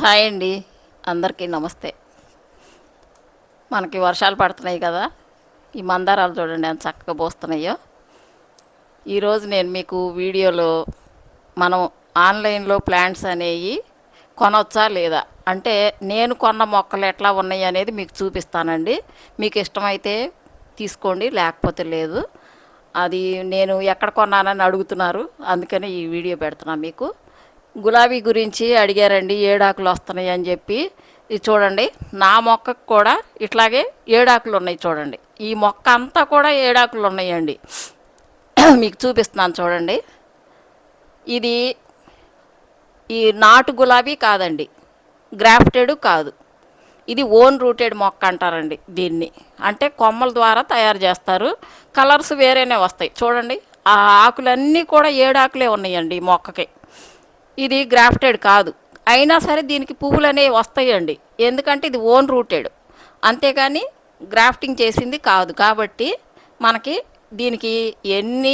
Hi అండి. అందరికీ నమస్తే. మనకి వర్షాలు పడుతున్నాయి కదా. ఈ మందారాలు చూడండి ఎంత చక్కగా పోస్తున్నాయో. ఈరోజు నేను మీకు వీడియోలో మనం ఆన్లైన్లో ప్లాంట్స్ అనేవి కొనవచ్చా లేదా? అంటే నేను కొన్న మొక్కలు ఎట్లా ఉన్నాయి అనేది మీకు చూపిస్తానండి. మీకు ఇష్టమైతే తీసుకోండి లేకపోతే లేదు. అది నేను ఎక్కడ కొన్నానని అడుగుతున్నారు. అందుకని ఈ వీడియో పెడుతున్నాను మీకు. గులాబీ గురించి అడిగారండి ఏడాకులు వస్తున్నాయి అని చెప్పి. ఇది చూడండి నా మొక్కకు కూడా ఇట్లాగే ఏడాకులు ఉన్నాయి చూడండి. ఈ మొక్క అంతా కూడా ఏడాకులు ఉన్నాయండి. మీకు చూపిస్తున్నాను చూడండి. ఇది ఈ నాటు గులాబీ కాదండి గ్రాఫ్టెడ్ కాదు. ఇది ఓన్ రూటెడ్ మొక్క అంటారండి దీన్ని. అంటే కొమ్మల ద్వారా తయారు చేస్తారు కలర్స్ వేరేనే వస్తాయి. చూడండి ఆ ఆకులన్నీ కూడా ఏడాకులే ఉన్నాయండి ఈ మొక్కకి. ఇది గ్రాఫ్టెడ్ కాదు. అయినా సరే దీనికి పువ్వులు అనేవి వస్తాయండి. ఎందుకంటే ఇది ఓన్ రూటెడ్. అంతేగాని గ్రాఫ్టింగ్ చేసింది కాదు. కాబట్టి మనకి దీనికి ఎన్ని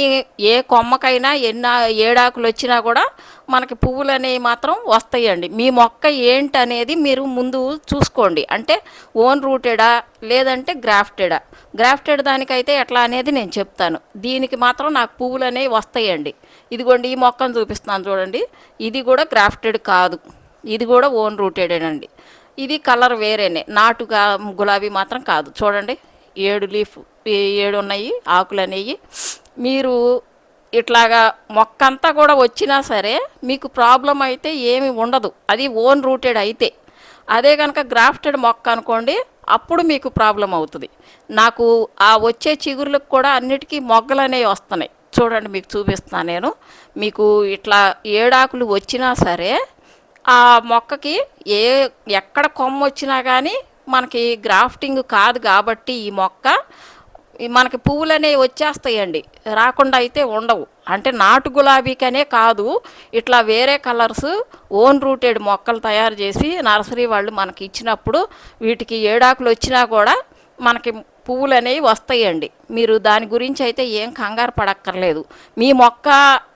ఏ కొమ్మకైనా ఎన్ని ఏడాకులు వచ్చినా కూడా మనకి పువ్వులు అనేవి మాత్రం వస్తాయండి. మీ మొక్క ఏంటి అనేది మీరు ముందు చూసుకోండి. అంటే ఓన్ రూటెడా లేదంటే గ్రాఫ్టెడా? గ్రాఫ్టెడ్ దానికైతే ఎట్లా అనేది నేను చెప్తాను. దీనికి మాత్రం నాకు పువ్వులు అనేవి వస్తాయండి. ఇదిగోండి ఈ మొక్కను చూపిస్తున్నాను చూడండి. ఇది కూడా గ్రాఫ్టెడ్ కాదు. ఇది కూడా ఓన్ రూటెడేనండి. ఇది కలర్ వేరేనే. నాటుగా గులాబీ మాత్రం కాదు. చూడండి ఏడు లీఫ్ ఏడు ఉన్నాయి ఆకులు అనేవి మీరు ఇట్లాగా మొక్క అంతా కూడా వచ్చినా సరే మీకు ప్రాబ్లం అయితే ఏమి ఉండదు. అది ఓన్ రూటెడ్ అయితే. అదే కనుక గ్రాఫ్టెడ్ మొక్క అనుకోండి అప్పుడు మీకు ప్రాబ్లం అవుతుంది. నాకు ఆ వచ్చే చిగురులకు కూడా అన్నిటికీ మొగ్గలు అనేవి వస్తున్నాయి. చూడండి మీకు చూపిస్తున్నాను నేను. మీకు ఇట్లా ఏడాకులు వచ్చినా సరే ఆ మొక్కకి ఏ ఎక్కడ కొమ్మ వచ్చినా కానీ మనకి గ్రాఫ్టింగ్ కాదు కాబట్టి ఈ మొక్క మనకి పువ్వులు అనేవి వచ్చేస్తాయండి. రాకుండా అయితే ఉండవు. అంటే నాటు గులాబీకనే కాదు ఇట్లా వేరే కలర్స్ ఓన్ రూటెడ్ మొక్కలు తయారు చేసి నర్సరీ వాళ్ళు మనకి ఇచ్చినప్పుడు వీటికి ఏడాకులు వచ్చినా కూడా మనకి పువ్వులు అనేవి వస్తాయండి. మీరు దాని గురించి అయితే ఏం కంగారు పడక్కర్లేదు. మీ మొక్క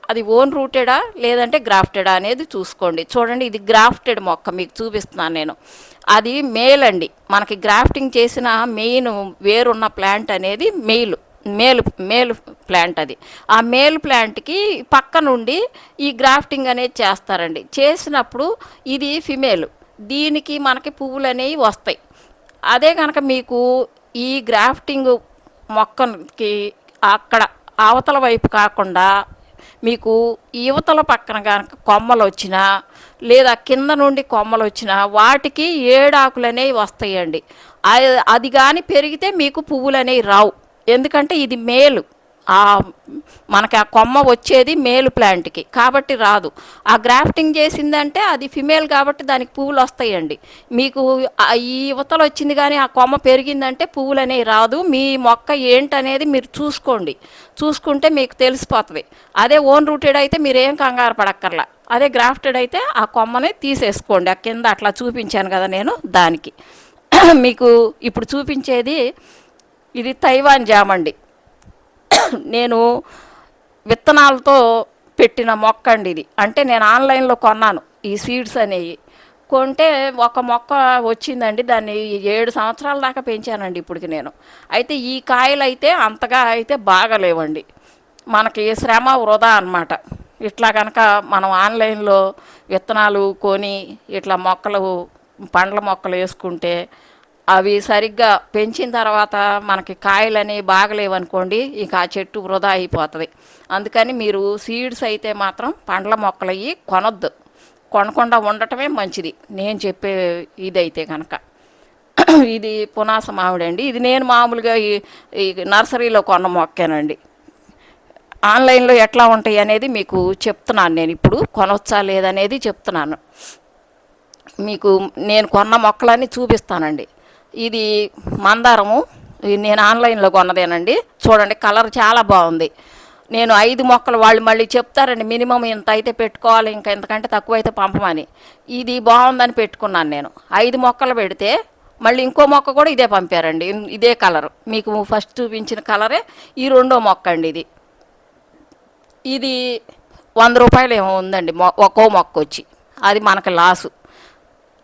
అది ఓన్ రూటెడా లేదంటే గ్రాఫ్టెడా అనేది చూసుకోండి. చూడండి ఇది గ్రాఫ్టెడ్ మొక్క మీకు చూపిస్తున్నాను నేను. అది మేల్ అండి. మనకి గ్రాఫ్టింగ్ చేసిన మెయిన్ వేరున్న ప్లాంట్ అనేది మెయిల్ మేలు మేలు ప్లాంట్ అది. ఆ మేల్ ప్లాంట్కి పక్క నుండి ఈ గ్రాఫ్టింగ్ అనేది చేస్తారండి. చేసినప్పుడు ఇది ఫిమేల్. దీనికి మనకి పువ్వులు అనేవి వస్తాయి. అదే కనుక మీకు ఈ గ్రాఫ్టింగ్ మొక్కకి అక్కడ అవతల వైపు కాకుండా మీకు యువతల పక్కన కనుక కొమ్మలు వచ్చినా లేదా కింద నుండి కొమ్మలు వచ్చినా వాటికి ఏడాకులు అనేవి వస్తాయండి. అది- అది కానీ పెరిగితే మీకు పువ్వులు అనేవి రావు. ఎందుకంటే ఇది మేలు. ఆ మనకి ఆ కొమ్మ వచ్చేది మేలు ప్లాంట్కి కాబట్టి రాదు. ఆ గ్రాఫ్టింగ్ చేసిందంటే అది ఫిమేల్ కాబట్టి దానికి పువ్వులు వస్తాయండి. మీకు ఈ యువతలు వచ్చింది కానీ ఆ కొమ్మ పెరిగిందంటే పువ్వులు అనేవి రాదు. మీ మొక్క ఏంటనేది మీరు చూసుకోండి. చూసుకుంటే మీకు తెలిసిపోతుంది. అదే ఓన్ రూటెడ్ అయితే మీరేం కంగారు పడక్కర్లా. అదే గ్రాఫ్టెడ్ అయితే ఆ కొమ్మని తీసేసుకోండి. ఆ కింద అట్లా చూపించాను కదా నేను దానికి. మీకు ఇప్పుడు చూపించేది ఇది తైవాన్ జామండి అండి. నేను విత్తనాలతో పెట్టిన మొక్క అండి ఇది. అంటే నేను ఆన్లైన్లో కొన్నాను ఈ సీడ్స్ అనేవి. కొంటే ఒక మొక్క వచ్చిందండి దాన్ని ఏడు సంవత్సరాల దాకా పెంచానండి ఇప్పటికి నేను. అయితే ఈ కాయలు అయితే అంతగా అయితే బాగలేవండి. మనకి శ్రమ వృధా అన్నమాట. ఇట్లా కనుక మనం ఆన్లైన్లో విత్తనాలు కొని ఇట్లా మొక్కలు పండ్ల మొక్కలు వేసుకుంటే అవి సరిగ్గా పెంచిన తర్వాత మనకి కాయలు బాగలేవనుకోండి ఇక ఆ చెట్టు వృధా అయిపోతుంది. అందుకని మీరు సీడ్స్ అయితే మాత్రం పండ్ల మొక్కలు అయ్యి కొనొద్దు. కొనకుండా ఉండటమే మంచిది. నేను చెప్పే ఇదైతే కనుక ఇది పునాస మామిడండి ఇది నేను మామూలుగా ఈ ఈ నర్సరీలో కొన్న మొక్కేనండి. ఆన్లైన్లో ఎట్లా ఉంటాయి అనేది మీకు చెప్తున్నాను నేను ఇప్పుడు. కొనవచ్చా లేదనేది చెప్తున్నాను. మీకు నేను కొన్న మొక్కలన్నీ చూపిస్తానండి. ఇది మందారము. నేను ఆన్లైన్లో కొన్నదేనండి. చూడండి కలర్ చాలా బాగుంది. నేను ఐదు మొక్కలు వాళ్ళు మళ్ళీ చెప్తారండి మినిమం ఇంత అయితే పెట్టుకోవాలి ఇంకా ఇంతకంటే తక్కువ అయితే పంపమని. ఇది బాగుందని పెట్టుకున్నాను నేను. ఐదు మొక్కలు పెడితే మళ్ళీ ఇంకో మొక్క కూడా ఇదే పంపారండి ఇదే కలర్. మీకు ఫస్ట్ చూపించిన కలరే ఈ రెండో మొక్క అండి ఇది. ఇది వంద రూపాయలు ఏమో ఉందండి మొ- ఒక్కో మొక్క వచ్చి అది మనకు లాసు.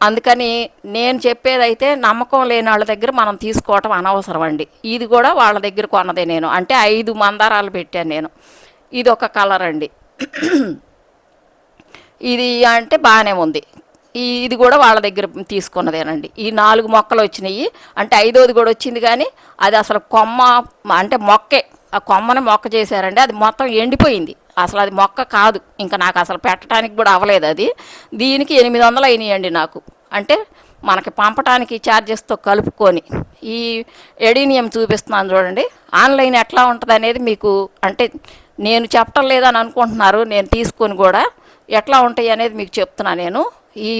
అందుకని నేను చెప్పేదైతే నమ్మకం లేని వాళ్ళ దగ్గర మనం తీసుకోవటం అనవసరం అండి ఇది కూడా వాళ్ళ దగ్గర కొన్నదే నేను. అంటే ఐదు మందారాలు పెట్టాను నేను. ఇది ఒక కలర్ అండి. ఇది అంటే బాగానే ఉంది. ఈ ఇది కూడా వాళ్ళ దగ్గర తీసుకున్నదేనండి. ఈ నాలుగు మొక్కలు వచ్చినాయి. అంటే ఐదోది కూడా వచ్చింది కానీ అది అసలు కొమ్మ అంటే మొక్కే. ఆ కొమ్మని మొక్క చేశారండి. అది మొత్తం ఎండిపోయింది. అసలు అది మొక్క కాదు. ఇంకా నాకు అసలు పెట్టడానికి కూడా అవ్వలేదు అది. దీనికి ఎనిమిది వందలు అయినాయండి నాకు. అంటే మనకి పంపటానికి ఛార్జెస్తో కలుపుకొని ఈ ఎడీనియం చూపిస్తున్నాను చూడండి. ఆన్లైన్ ఎట్లా ఉంటుంది అనేది మీకు అంటే నేను చెప్పటం లేదని అనుకుంటున్నారు. నేను తీసుకొని కూడా ఎట్లా ఉంటాయి అనేది మీకు చెప్తున్నా నేను. ఈ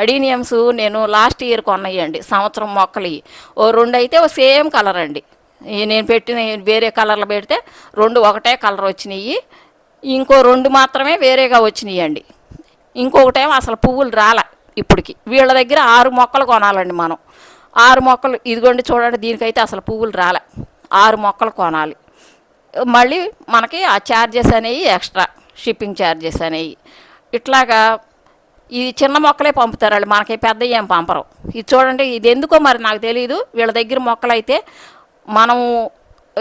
అడీనియమ్స్ నేను లాస్ట్ ఇయర్ కొన్నాయండి సంవత్సరం మొక్కలు ఓ రెండు అయితే ఓ సేమ్ కలర్ అండి. ఈ నేను పెట్టిన వేరే కలర్లు పెడితే రెండు ఒకటే కలర్ వచ్చినాయి. ఇంకో రెండు మాత్రమే వేరేగా వచ్చినాయి అండి ఇంకొకటేమో అసలు పువ్వులు రాలే ఇప్పటికి. వీళ్ళ దగ్గర ఆరు మొక్కలు కొనాలండి మనం. ఆరు మొక్కలు ఇదిగోండి చూడండి దీనికైతే అసలు పువ్వులు రాలే. ఆరు మొక్కలు కొనాలి. మళ్ళీ మనకి ఆ ఛార్జెస్ అనేవి ఎక్స్ట్రా షిప్పింగ్ ఛార్జెస్ అనేవి. ఇట్లాగా ఇది చిన్న మొక్కలే పంపుతారు వాళ్ళు మనకి పెద్ద ఏం పంపరు. ఇది చూడండి ఇది ఎందుకో మరి నాకు తెలియదు వీళ్ళ దగ్గర మొక్కలైతే మనం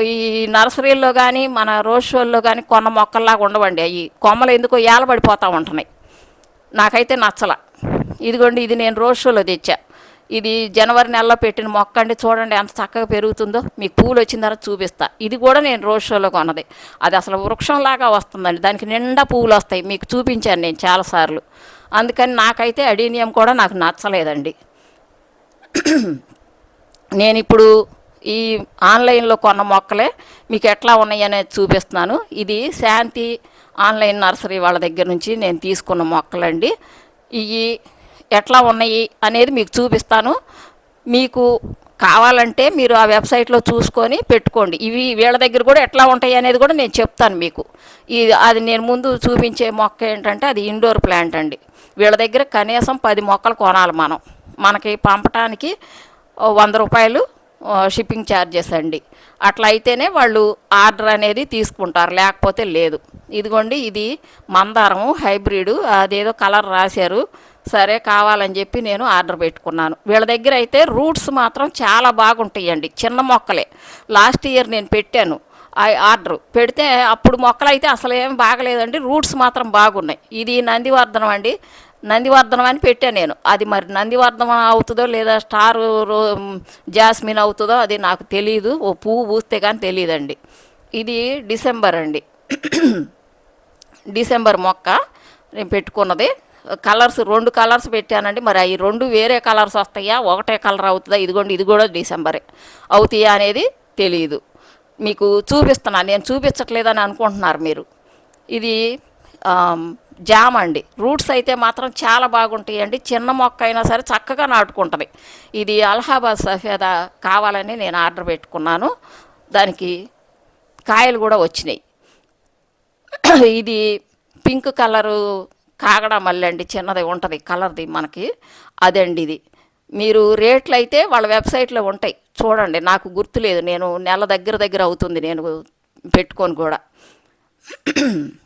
ఈ నర్సరీల్లో కానీ మన రోడ్ షోల్లో కానీ కొన్న మొక్కల్లాగా ఉండవండి. అవి కొమ్మలు ఎందుకో ఏలబడిపోతూ ఉంటున్నాయి. నాకైతే నచ్చల. ఇదిగోండి ఇది నేను రోడ్ షోలో తెచ్చా. ఇది జనవరి నెలలో పెట్టిన మొక్క అండి. చూడండి ఎంత చక్కగా పెరుగుతుందో. మీకు పూలు వచ్చిన తర్వాత చూపిస్తా. ఇది కూడా నేను రోడ్ షోలో కొన్నది. అది అసలు వృక్షంలాగా వస్తుందండి. దానికి నిండా పువ్వులు వస్తాయి. మీకు చూపించాను నేను చాలాసార్లు. అందుకని నాకైతే అడీనియం కూడా నాకు నచ్చలేదండి. నేను ఇప్పుడు ఈ ఆన్లైన్లో కొన్న మొక్కలే మీకు ఎట్లా ఉన్నాయనేది చూపిస్తున్నాను. ఇది శాంతి ఆన్లైన్ నర్సరీ వాళ్ళ దగ్గర నుంచి నేను తీసుకున్న మొక్కలండి. ఇవి ఎట్లా ఉన్నాయి అనేది మీకు చూపిస్తాను. మీకు కావాలంటే మీరు ఆ వెబ్సైట్లో చూసుకొని పెట్టుకోండి. ఇవి వీళ్ళ దగ్గర కూడా ఎట్లా ఉంటాయి అనేది కూడా నేను చెప్తాను మీకు. ఇది అది నేను ముందు చూపించే మొక్క ఏంటంటే అది ఇండోర్ ప్లాంట్ అండి. వీళ్ళ దగ్గర కనీసం పది మొక్కలు కొనాలి మనం. మనకి పంపటానికి వంద రూపాయలు షిప్పింగ్ ఛార్జెస్ అండి. అట్లా అయితేనే వాళ్ళు ఆర్డర్ అనేది తీసుకుంటారు లేకపోతే లేదు. ఇదిగోండి ఇది మందారము హైబ్రిడ్ అదేదో కలర్ రాశారు సరే కావాలని చెప్పి నేను ఆర్డర్ పెట్టుకున్నాను. వీళ్ళ దగ్గర అయితే రూట్స్ మాత్రం చాలా బాగుంటాయండి చిన్న మొక్కలే. లాస్ట్ ఇయర్ నేను పెట్టాను ఆ ఆర్డర్. పెడితే అప్పుడు మొక్కలు అయితే అసలు ఏం బాగలేదండి రూట్స్ మాత్రం బాగున్నాయి. ఇది నందివర్ధనం అండి నందివర్ధనం అని పెట్టాను నేను. అది మరి నందివర్ధనం అవుతుందో లేదా స్టార్ రో జాస్మిన్ అవుతుందో అది నాకు తెలియదు ఓ పువ్వు పూస్తే కానీ తెలియదండి ఇది డిసెంబర్ అండి. డిసెంబర్ మొక్క నేను పెట్టుకున్నది. కలర్స్ రెండు కలర్స్ పెట్టానండి. మరి అవి రెండు వేరే కలర్స్ వస్తాయా? ఒకటే కలర్ అవుతుందా? ఇదిగోండి ఇది కూడా డిసెంబరే. అవుతాయా అనేది తెలియదు మీకు చూపిస్తున్నాను. నేను చూపించట్లేదని అనుకుంటున్నారు మీరు. ఇది జామ అండి. రూట్స్ అయితే మాత్రం చాలా బాగుంటాయి అండి చిన్న మొక్క అయినా సరే చక్కగా నాటుకుంటుంది. ఇది అలహాబాద్ సఫేదా కావాలని నేను ఆర్డర్ పెట్టుకున్నాను. దానికి కాయలు కూడా వచ్చినాయి. ఇది పింక్ కలరు కాగడ మళ్ళీ అండి. చిన్నది ఉంటుంది. కలర్ది మనకి. అదండి ఇది. మీరు రేట్లు అయితే వాళ్ళ వెబ్సైట్లో ఉంటాయి. చూడండి నాకు గుర్తులేదు. నేను నెల దగ్గర దగ్గర అవుతుంది. నేను పెట్టుకొని కూడా.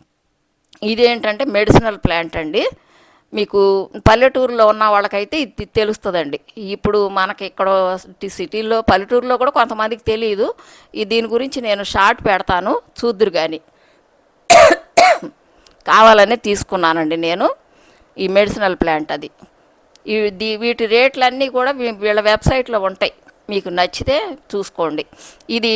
ఇదేంటంటే మెడిసినల్ ప్లాంట్ అండి. మీకు పల్లెటూరులో ఉన్న వాళ్ళకైతే ఇది తెలుస్తుందండి. ఇప్పుడు మనకి ఇక్కడ సిటీల్లో పల్లెటూరులో కూడా కొంతమందికి తెలియదు ఈ దీని గురించి నేను షార్ట్ పెడతాను చూద్దురు కానీ కావాలనే తీసుకున్నానండి నేను ఈ మెడిసినల్ ప్లాంట్ అది. ఈ దీ- వీటి రేట్లన్నీ కూడా వీళ్ళ వెబ్సైట్లో ఉంటాయి. మీకు నచ్చితే చూసుకోండి. ఇది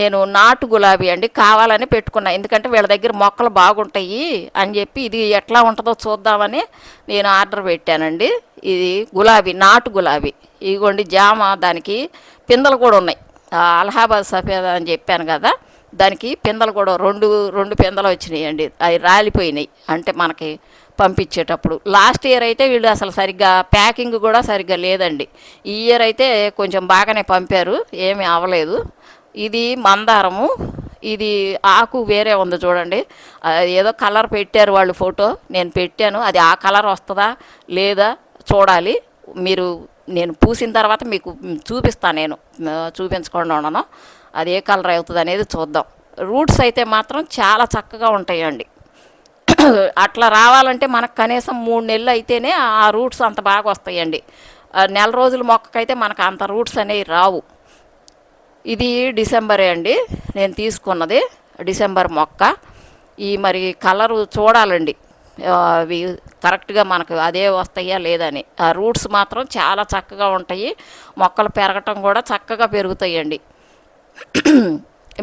నేను నాటు గులాబీ అండి కావాలని పెట్టుకున్నా. ఎందుకంటే వీళ్ళ దగ్గర మొక్కలు బాగుంటాయి అని చెప్పి ఇది ఎట్లా ఉంటుందో చూద్దామని నేను ఆర్డర్ పెట్టానండి. ఇది గులాబీ నాటు గులాబీ. ఇదిగోండి జామ దానికి పిందెలు కూడా ఉన్నాయి. అలహాబాద్ సఫేద అని చెప్పాను కదా దానికి పిందెలు కూడా రెండు రెండు పిందెలు వచ్చినాయి అండి అవి రాలిపోయినాయి. అంటే మనకి పంపించేటప్పుడు. లాస్ట్ ఇయర్ అయితే వీళ్ళు అసలు సరిగ్గా ప్యాకింగ్ కూడా సరిగ్గా లేదండి. ఈ ఇయర్ అయితే కొంచెం బాగానే పంపారు ఏమీ అవ్వలేదు. ఇది మందారము ఇది ఆకు వేరే ఉంది చూడండి. ఏదో కలర్ పెట్టారు వాళ్ళు ఫోటో నేను పెట్టాను. అది ఆ కలర్ వస్తుందా లేదా చూడాలి. మీరు నేను పూసిన తర్వాత మీకు చూపిస్తాను నేను. చూపించకుండా ఉండను. అది ఏ కలర్ అవుతుంది అనేది చూద్దాం. రూట్స్ అయితే మాత్రం చాలా చక్కగా ఉంటాయండి. అట్లా రావాలంటే మనకు కనీసం మూడు నెలలు అయితేనే ఆ రూట్స్ అంత బాగా వస్తాయండి. నెల రోజుల మొక్కకైతే మనకు అంత రూట్స్ అనేవి రావు. ఇది డిసెంబరే అండి. నేను తీసుకున్నది డిసెంబర్ మొక్క. ఈ మరి కలరు చూడాలండి. అవి కరెక్ట్గా మనకు అదే వస్తాయా లేదని. ఆ రూట్స్ మాత్రం చాలా చక్కగా ఉంటాయి. మొక్కలు పెరగటం కూడా చక్కగా పెరుగుతాయండి.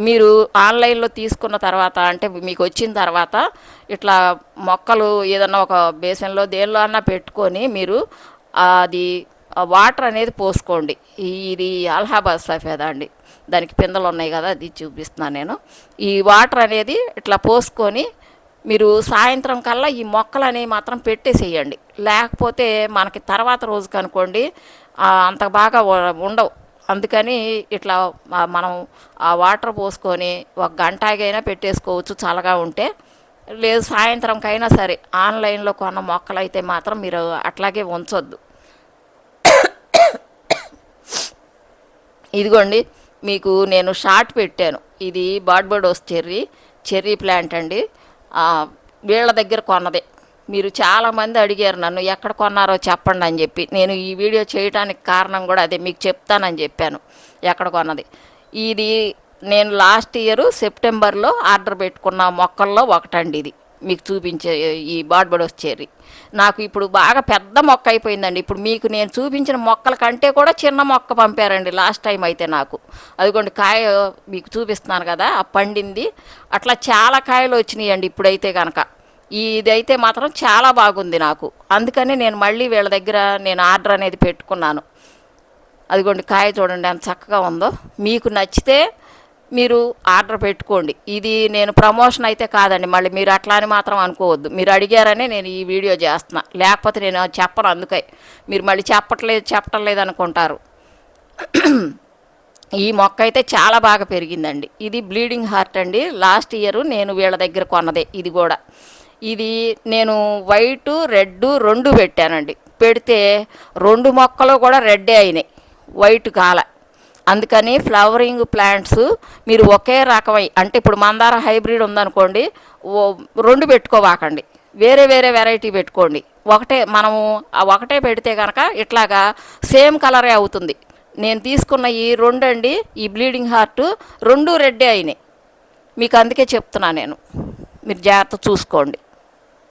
మీరు ఆన్లైన్లో తీసుకున్న తర్వాత అంటే మీకు వచ్చిన తర్వాత ఇట్లా మొక్కలు ఏదన్నా ఒక బేసన్లో దేనిలో అన్నా పెట్టుకొని మీరు అది వాటర్ అనేది పోసుకోండి. ఇది అలహాబాద్ సఫేదా అండి. దానికి పిందెలు ఉన్నాయి కదా అది చూపిస్తున్నాను నేను. ఈ వాటర్ అనేది ఇట్లా పోసుకొని మీరు సాయంత్రం కల్లా ఈ మొక్కలు అనేవి మాత్రం పెట్టేసేయండి. లేకపోతే మనకి తర్వాత రోజుకి అనుకోండి అంత బాగా ఉండవు. అందుకని ఇట్లా మనం ఆ వాటర్ పోసుకొని ఒక గంటగైనా పెట్టేసుకోవచ్చు చల్లగా ఉంటే. లేదు సాయంత్రంకైనా సరే ఆన్లైన్లో కొన్న మొక్కలు అయితే మాత్రం మీరు అట్లాగే ఉంచొద్దు. ఇదిగోండి మీకు నేను షార్ట్ పెట్టాను. ఇది బాడ్బడోస్ చెర్రీ చెర్రీ ప్లాంట్ అండి. వీళ్ళ దగ్గర కొన్నదే. మీరు చాలామంది అడిగారు నన్ను ఎక్కడ కొన్నారో చెప్పండి అని చెప్పి. నేను ఈ వీడియో చేయడానికి కారణం కూడా అదే మీకు చెప్తానని చెప్పాను ఎక్కడ కొన్నది. ఇది నేను లాస్ట్ ఇయర్ సెప్టెంబర్లో ఆర్డర్ పెట్టుకున్న మొక్కల్లో ఒకటండి ఇది మీకు చూపించే ఈ బాడ్బడోస్ చెర్రీ. నాకు ఇప్పుడు బాగా పెద్ద మొక్క అయిపోయిందండి. ఇప్పుడు మీకు నేను చూపించిన మొక్కల కంటే కూడా చిన్న మొక్క పంపారండి లాస్ట్ టైం అయితే నాకు. అదిగోండి కాయ మీకు చూపిస్తున్నాను కదా ఆ పండింది. అట్లా చాలా కాయలు వచ్చినాయండి ఇప్పుడైతే కనుక ఇదైతే మాత్రం చాలా బాగుంది నాకు. అందుకని నేను మళ్ళీ వీళ్ళ దగ్గర నేను ఆర్డర్ అనేది పెట్టుకున్నాను. అదిగోండి కాయ చూడండి ఎంత చక్కగా ఉందో. మీకు నచ్చితే మీరు ఆర్డర్ పెట్టుకోండి. ఇది నేను ప్రమోషన్ అయితే కాదండి మళ్ళీ మీరు అట్లా అని మాత్రం అనుకోవద్దు. మీరు అడిగారనే నేను ఈ వీడియో చేస్తున్నా. లేకపోతే నేను చెప్పను అందుకే. మీరు మళ్ళీ చెప్పట్లేదు చెప్పటం లేదనుకుంటారు ఈ మొక్క అయితే చాలా బాగా పెరిగిందండి. ఇది బ్లీడింగ్ హార్ట్ అండి. లాస్ట్ ఇయర్ నేను వీళ్ళ దగ్గర కొన్నదే ఇది కూడా. ఇది నేను వైట్ రెడ్ రెండు పెట్టానండి. పెడితే రెండు మొక్కలు కూడా రెడ్డే అయినాయి. వైట్ కాల. అందుకని ఫ్లవరింగ్ ప్లాంట్స్ మీరు ఒకే రకమై అంటే ఇప్పుడు మందార హైబ్రిడ్ ఉందనుకోండి ఓ రెండు పెట్టుకోవాకండి. వేరే వేరే వెరైటీ పెట్టుకోండి. ఒకటే మనము ఒకటే పెడితే కనుక ఇట్లాగా సేమ్ కలరే అవుతుంది. నేను తీసుకున్న ఈ రెండు అండి ఈ బ్లీడింగ్ హార్ట్ రెండు రెడ్డే అయినాయి. మీకు అందుకే చెప్తున్నా నేను. మీరు జాగ్రత్త చూసుకోండి.